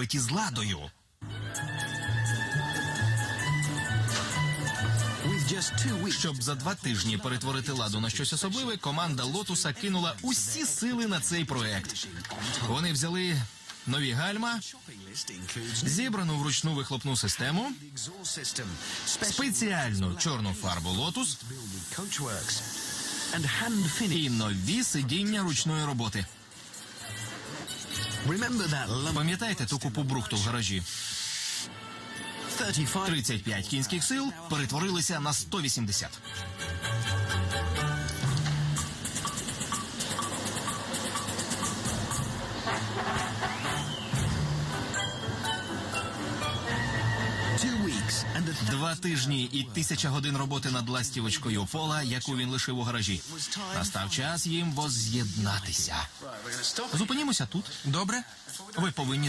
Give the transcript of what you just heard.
побиті з ладою. Щоб за два тижні перетворити ладу на щось особливе, команда Лотуса кинула усі сили на цей проект. Вони взяли нові гальма, зібрану вручну вихлопну систему, спеціальну чорну фарбу Лотус і нові сидіння ручної роботи. Пам'ятаєте ту купу брухту в гаражі? 35 кінських сил перетворилися на 180. Два тижні і тисяча годин роботи над ластівочкою пола, яку він лишив у гаражі. Настав час їм возз'єднатися. Зупинімося тут. Добре? Ви повинні